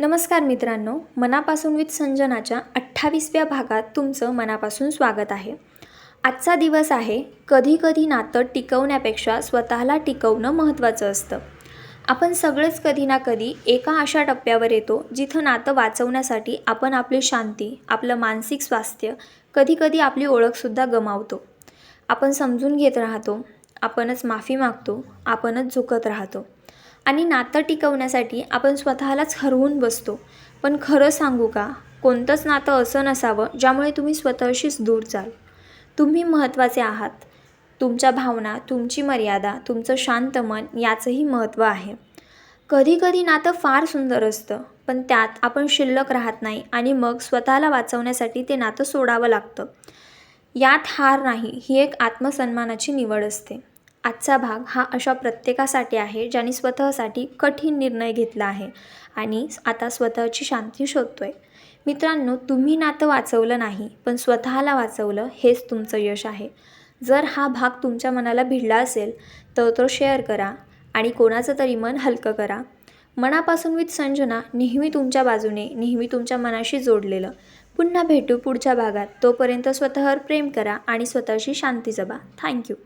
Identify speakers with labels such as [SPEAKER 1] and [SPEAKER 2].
[SPEAKER 1] नमस्कार मित्रांनो मनापासून विथ संजनाच्या अठ्ठावीसव्या भागात तुमचं मनापासून स्वागत आहे. आजचा दिवस आहे कधी कधी नातं टिकवण्यापेक्षा स्वतःला टिकवणं महत्त्वाचं असतं. आपण सगळेच कधी ना कधी एका अशा टप्प्यावर येतो जिथं नातं वाचवण्यासाठी आपण आपली शांती आपलं मानसिक स्वास्थ्य कधीकधी आपली ओळखसुद्धा गमावतो. आपण समजून घेत राहतो आपणच माफी मागतो आपणच झुकत राहतो. आणि नातं टिकवण्यासाठी आपण स्वतःलाच हरवून बसतो. पण खरं सांगू का? कोणतंच नातं असं नसावं ज्यामुळे तुम्ही स्वतःशीच दूर जाल. तुम्ही महत्त्वाचे आहात. तुमच्या भावना तुमची मर्यादा तुमचं शांत मन याचंही महत्त्व आहे. कधी कधी नातं फार सुंदर असतं पण त्यात आपण शिल्लक राहत नाही आणि मग स्वतःला वाचवण्यासाठी ते नातं सोडावं लागतं. यात हार नाही ही एक आत्मसन्मानाची निवड असते. आजचा भाग हा अशा प्रत्येकासाठी आहे ज्याने स्वतःसाठी कठीण निर्णय घेतला आहे आणि आता स्वतःची शांती शोधतोय. मित्रांनो तुम्ही नातं वाचवलं नाही पण स्वतःला वाचवलं हेच तुमचं यश आहे. जर हा भाग तुमच्या मनाला भिडला असेल तर तो शेअर करा आणि कोणाचं तरी मन हलकं करा. मनापासून विथ संजना नेहमी तुमच्या बाजूने नेहमी तुमच्या मनाशी जोडलेलं. पुन्हा भेटू पुढच्या भागात. तोपर्यंत स्वतःवर प्रेम करा आणि स्वतःशी शांती जबा थँक्यू.